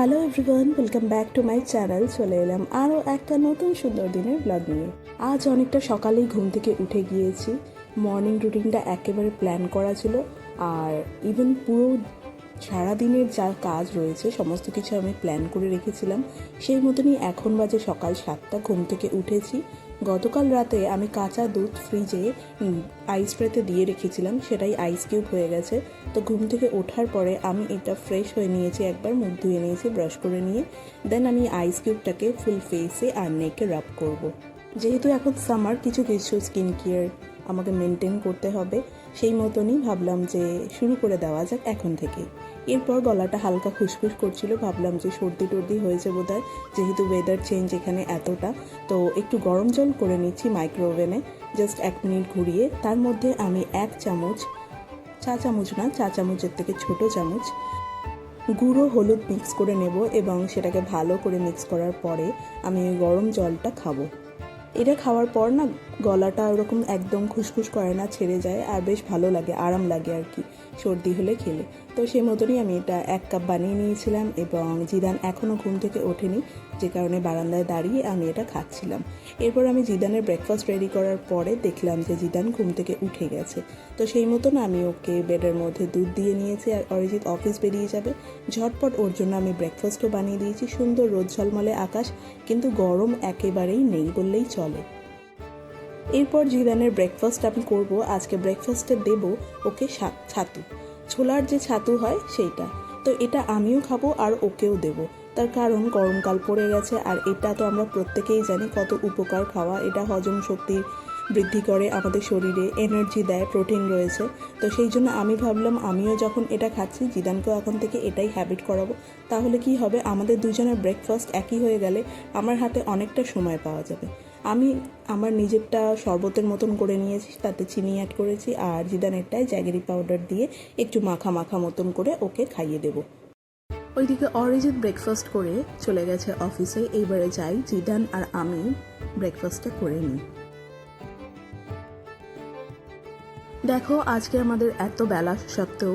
Hello everyone welcome back to my channel চলে এলাম আরও একটা নতুন সুন্দর দিনের ব্লগ নিয়ে। আজ অনেকটা সকালেই ঘুম থেকে উঠে গিয়েছি। মর্নিং রুটিনটা একেবারে প্ল্যান করা ছিল। আর ইভেন পুরো সারাদিনের যা কাজ রয়েছে, সমস্ত কিছু আমি প্ল্যান করে রেখেছিলাম। সেই মতনই এখন বাজে সকাল সাতটা, ঘুম থেকে উঠেছি। গতকাল রাতে আমি কাঁচা দুধ ফ্রিজে আইস ট্রেতে দিয়ে রেখেছিলাম, সেটাই আইস কিউব হয়ে গেছে। তো ঘুম থেকে ওঠার পরে আমি এটা ফ্রেশ হয়ে নিয়েছি, একবার মুখ ধুয়ে নিয়েছি ব্রাশ করে নিয়ে। দেন আমি আইস কিউবটাকে ফুল ফেসে আর নেকে রাব করব। যেহেতু এখন সামার কিছু কিছু স্কিন কেয়ার আমাকে মেনটেন করতে হবে, সেই মতনই ভাবলাম যে শুরু করে দেওয়া যাক এখন থেকে। এরপর গলাটা হালকা খুসখুস করছিল। ভাবলাম যে সর্দি টর্দি হয়েছে বোধ হয় যেহেতু ওয়েদার চেঞ্জ এখানে এতটা। তো একটু গরম জল করে নিচ্ছি মাইক্রোওভেনে জাস্ট এক মিনিট ঘুরিয়ে। তার মধ্যে আমি এক চামচ, চা চামচ না, চা চামচের থেকে ছোট চামচ, গুঁড়ো হলুদ মিক্স করে নেব এবং সেটাকে ভালো করে মিক্স করার পরে আমি গরম জলটা খাব। এটা খাওয়ার পর না গলাটা ওরকম একদম খুসখুস করে না, ছেড়ে যায় আর বেশ ভালো লাগে, আরাম লাগে আর কি, সর্দি হলে খেলে। তো সেই মতনই আমি এটা এক কাপ বানিয়ে নিয়েছিলাম এবং জিদান এখনও ঘুম থেকে ওঠেনি, যে কারণে বারান্দায় দাঁড়িয়ে আমি এটা খাচ্ছিলাম। এরপর আমি জিদানের ব্রেকফাস্ট রেডি করার পরে দেখলাম যে জিদান ঘুম থেকে উঠে গেছে। তো সেই মতন আমি ওকে বেডের মধ্যে দুধ দিয়ে নিয়েছি আর অরিজিৎ অফিস বেরিয়ে যাবে। ঝটপট ওর জন্য আমি ব্রেকফাস্টও বানিয়ে দিয়েছি, সুন্দর রোদ ঝলমলে আকাশ, কিন্তু গরম একেবারেই নেই বললেই চলে। এরপর জিদানের ব্রেকফাস্ট আমি করব, আজকে ব্রেকফাস্টে দেব ওকে ছাতু। ছোলার যে ছাতু হয় সেইটা। তো এটা আমিও খাব আর ওকেও দেব। তার কারণ গরমকাল পড়ে গেছে আর এটা তো আমরা প্রত্যেকেই জানি কত উপকার খাওয়া। এটা হজম শক্তি বৃদ্ধি করে আমাদের শরীরে এনার্জি দেয় প্রোটিন রয়েছে। তো সেই জন্য আমি ভাবলাম, আমিও যখন এটা খাচ্ছি, জিদানকেও এখন থেকে এটাই হ্যাবিট করাবো। তাহলে কি হবে? আমাদের দুজনের ব্রেকফাস্ট একই হয়ে গেলে আমার হাতে অনেকটা সময় পাওয়া যাবে। আমি আমার নিজেরটা শরবতের মতন করে নিয়েছি, তাতে চিনি অ্যাড করেছি আর জিদানেরটায় জ্যাগেরি পাউডার দিয়ে একটু মাখা মাখা মতন করে ওকে খাইয়ে দেবো। ওইদিকে অরিজিৎ ব্রেকফাস্ট করে চলে গেছে অফিসে এইবারে যাই জিদান আর আমি ব্রেকফাস্টটা করে নিই। দেখো, আজকে আমাদের এত বেলা সত্ত্বেও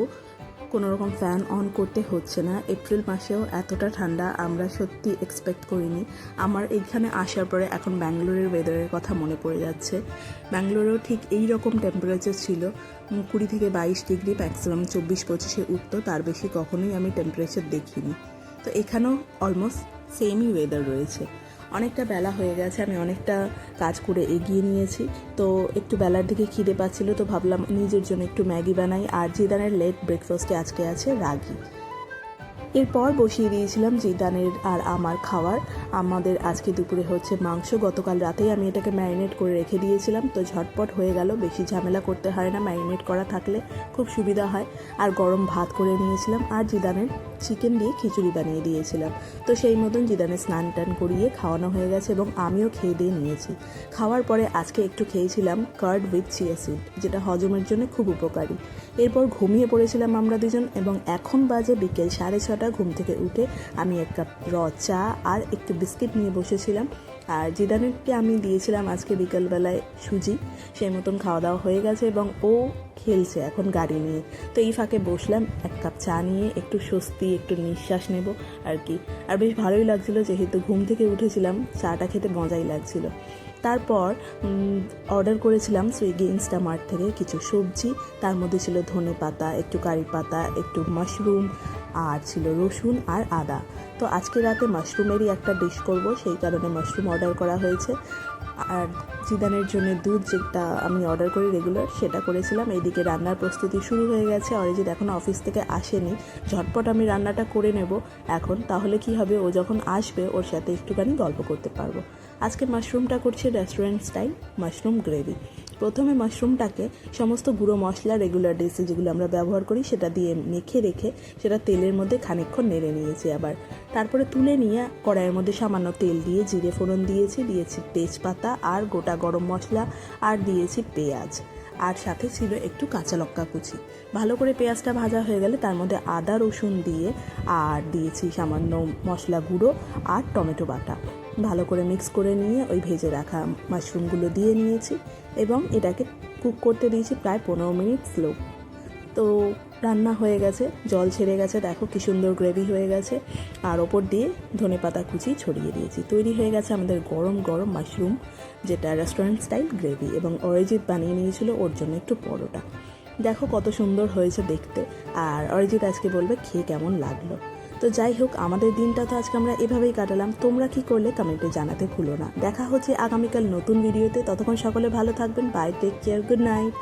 কোনো রকম ফ্যান অন করতে হচ্ছে না। এপ্রিল মাসেও এতটা ঠান্ডা আমরা সত্যি এক্সপেক্ট করিনি। আমার এইখানে আসার পরে এখন ব্যাঙ্গালোরের ওয়েদারের কথা মনে পড়ে যাচ্ছে। ব্যাঙ্গালোরেও ঠিক এই রকম টেম্পারেচার ছিল। কুড়ি থেকে বাইশ ডিগ্রি ম্যাক্সিমাম চব্বিশ পঁচিশে উঠতো, তার বেশি কখনোই আমি টেম্পারেচার দেখিনি। তো এখানেও অলমোস্ট সেমই ওয়েদার রয়েছে। অনেকটা বেলা হয়ে গেছে, আমি অনেকটা কাজ করে এগিয়ে নিয়েছি। তো একটু বেলার দিকে খিদে পাচ্ছিল, তো ভাবলাম নিজের জন্য একটু ম্যাগি বানাই। আর জিদানের লেট ব্রেকফাস্টে আজকে আছে, রাগি। এরপর বসিয়ে দিয়েছিলাম জিদানের আর আমার খাওয়ার। আমাদের আজকে দুপুরে হচ্ছে মাংস। গতকাল রাতেই আমি এটাকে ম্যারিনেট করে রেখে দিয়েছিলাম। তো ঝটপট হয়ে গেল। বেশি ঝামেলা করতে হয় না ম্যারিনেট করা থাকলে। খুব সুবিধা হয়। আর গরম ভাত করে নিয়েছিলাম আর জিদানের চিকেন দিয়ে খিচুড়ি বানিয়ে দিয়েছিলাম। তো সেই মতন জিদানের স্নান টান করিয়ে খাওয়ানো হয়ে গেছে এবং আমিও খেয়ে দিয়ে নিয়েছি। খাওয়ার পরে আজকে একটু খেয়েছিলাম কার্ড উইথ চিয়া সিড, যেটা হজমের জন্য খুব উপকারী। এরপর ঘুমিয়ে পড়েছিলাম আমরা দুজন এবং এখন বাজে বিকেল সাড়ে ছটা। ঘুম থেকে উঠে আমি এক কাপ র চা আর একটু বিস্কিট নিয়ে বসেছিলাম। আর জিদানেরকে আমি দিয়েছিলাম আজকে বিকেলবেলায় সুজি। সেই মতন খাওয়া দাওয়া হয়ে গেছে এবং ও খেলছে এখন গাড়ি নিয়ে। তো এই ফাঁকে বসলাম, এক কাপ চা নিয়ে একটু স্বস্তি, একটু নিঃশ্বাস নেব আর কি। আর বেশ ভালোই লাগছিল, যেহেতু ঘুম থেকে উঠেছিলাম, চাটা খেতে মজাই লাগছিল। তারপর অর্ডার করেছিলাম সুইগি ইনস্টামার্ট থেকে কিছু সবজি। তার মধ্যে ছিল ধনে পাতা, একটু কারি পাতা, একটু মাশরুম আর ছিল রসুন আর আদা। তো আজকে রাতে মাশরুমেরই একটা ডিশ করব, সেই কারণে মাশরুম অর্ডার করা হয়েছে। আর জিদানের জন্য দুধ যেটা আমি অর্ডার করি রেগুলার সেটা করেছিলাম। এইদিকে রান্নার প্রস্তুতি শুরু হয়ে গেছে। অরিজিৎ এখন অফিস থেকে আসেনি। ঝটপট আমি রান্নাটা করে নেব এখন। তাহলে কি হবে? ও যখন আসবে, ওর সাথে একটুখানি গল্প করতে পারব। আজকে মাশরুমটা করছি রেস্টুরেন্ট স্টাইল মাশরুম গ্রেভি প্রথমে মাশরুমটাকে সমস্ত গুঁড়ো মশলা রেগুলার ডেসে যেগুলো আমরা ব্যবহার করি, সেটা দিয়ে মেখে রেখে সেটা তেলের মধ্যে খানিকক্ষণ নেড়ে নিয়েছি আবার। তারপরে তুলে নিয়ে কড়াইয়ের মধ্যে সামান্য তেল দিয়ে জিরে ফোড়ন দিয়েছি দিয়েছি তেজপাতা আর গোটা গরম মশলা আর দিয়েছি পেঁয়াজ। আর সাথে ছিল একটু কাঁচা লঙ্কা কুচি। ভালো করে পেঁয়াজটা ভাজা হয়ে গেলে তার মধ্যে আদা রসুন দিয়ে আর দিয়েছি সামান্য মশলা গুঁড়ো আর টমেটো বাটা। ভালো করে মিক্স করে নিয়ে ওই ভেজে রাখা মাশরুমগুলো দিয়ে নিয়েছি এবং এটাকে কুক করতে দিয়েছি প্রায় পনেরো মিনিট স্লো তো রান্না হয়ে গেছে, জল ছেড়ে গেছে, দেখো কি সুন্দর গ্রেভি হয়ে গেছে। আর ওপর দিয়ে ধনে পাতা কুচি ছড়িয়ে দিয়েছি। তৈরি হয়ে গেছে আমাদের গরম গরম মাশরুম যেটা রেস্টুরেন্ট স্টাইল গ্রেভি এবং অরিজিৎ বানিয়ে নিয়েছিল ওর জন্য একটু পরোটা। দেখো কত সুন্দর হয়েছে দেখতে। আর অরিজিৎ আজকে বলবে, খেয়ে কেমন লাগল? তো যাই হোক, আমাদের দিনটা তো আজকে আমরা এভাবেই কাটালাম। তোমরা কি করলে কমেন্টে জানাতে ভুলো না। দেখা হচ্ছে আগামীকাল নতুন ভিডিওতে। ততক্ষণ সকলে ভালো থাকবেন। Bye take care good night